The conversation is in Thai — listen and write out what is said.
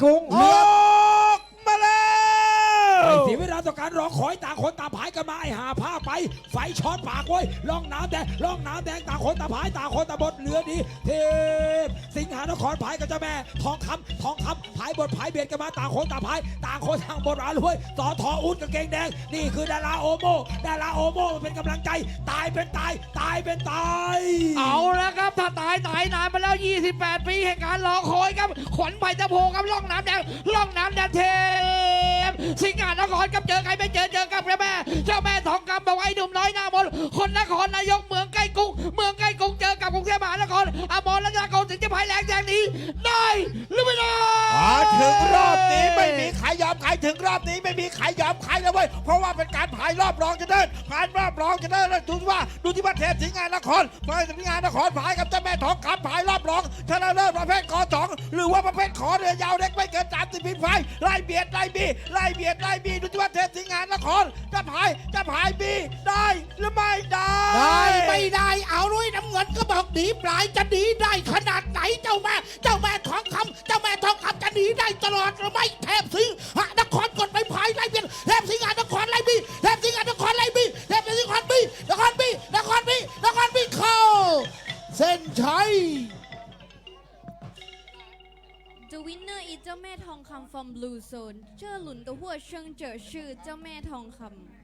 กรุงอเลืออกมาแล้วไอ้เสียเวลาต่อการรอคอยต่างคนต่างพายกันมาไอ้หาผ้าไป ไฟช็อตปากเว้ยล่องน้ำแดงล่องน้ำแดงต่างคนต่างพายต่างคนต่างบดเหลือดีเทพ สิงหานครพายกับเจ้าแม่ ทองคำทองคำพายบทพายเบียดกันมาต่างคนต่างพาย ต่างคนต่างบดร้านรวยต่อทออุดกางเกงแดง นี่คือดาราโอโมดาราโอโมเป็นกำลังใจ ตายเป็นตาย ตายเป็นตาย เอาแล้วครับถ้าตายตายนานมาแล้ว 28 ปีแห่งการรอคอยครับ ขวัญไผ่ตะโพครับล่องน้ำแดงล่องน้ำแดงเทพสิงหานครครับเจอใครไม่เจอเจอกับเจ้าแม่เจ้าแม่ทองคำบอกไอ้หนุ่มน้อยหน้ามนคนนครนายกเมืองใกล้กรุงเมืองใก จะพายแรงแซงหนี้ได้หรือไม่ได้มาถึงรอบนี้ไม่มีใครยอมใครถึงรอบนี้ไม่มีใครยอมใครแล้วเว้ยเพราะว่าเป็นการผายรอบรองจะเดินผ่านรอบรองจะเดินแล้วดูที่ว่าดูที่ว่าเทพสิงห์งานนครพายสิงห์งานนครผายกับเจ้าแม่ทองคำผายรอบรองชนะเลิศประเภทกอสองหรือว่าประเภทขอเรือยาวเล็กไม่เกินสามสิบปีไฟไล่เบียดไล่บีไล่เบียดไล่บีดูที่ว่าเทพสิงห์งานนครจะผายจะผายบีได้หรือไม่ได้ ได้ไม่ได้เอาด้วยน้ำเงินก็บอกหนีปลายจะหนีได้ข นีได้ตลอดไม่แทบสิงหานครกดไปภายไรเปียนแทบสิงหานครไล่บีแทบสิงหานครไล่บีแทบสิงหานบีนครบีนครบีนครบีเข้าเส้นชัย The winner is เจ้าแม่ทองคำ from Blue Zone เจ้าหลุนตัวหัวเชิงเจอชื่อเจ้าแม่ทองคำ